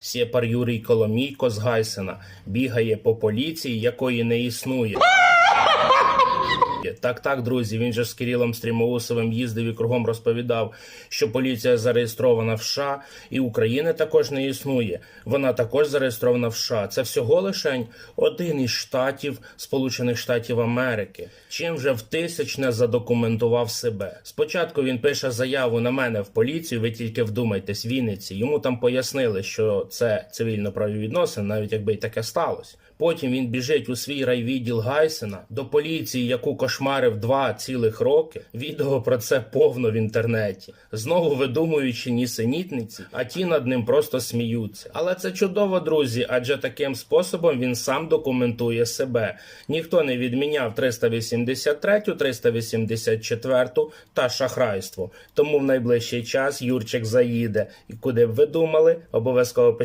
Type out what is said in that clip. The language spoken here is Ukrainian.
Сєпар Юрій Коломійко з Гайсена бігає по поліції, якої не існує. Так, так, друзі, він же з Кирилом Стрімоусовим їздив і кругом розповідав, що поліція зареєстрована в США, і України також не існує. Вона також зареєстрована в США. Це всього лишень один із штатів Сполучених Штатів Америки. Чим вже в тисячне задокументував себе. Спочатку він пише заяву на мене в поліцію. Ви тільки вдумайтесь, Вінниці. Йому там пояснили, що це цивільно-праві відносини, навіть якби й таке сталося. Потім він біжить у свій райвідділ Гайсена до поліції, яку кошмарив два цілих роки. Відео про це повно в інтернеті. Знову видумуючи нісенітниці, а ті над ним просто сміються. Але це чудово, друзі, адже таким способом він сам документує себе. Ніхто не відміняв 383, 384 та шахрайство. Тому в найближчий час Юрчик заїде. І куди б ви думали, обов'язково пишіть.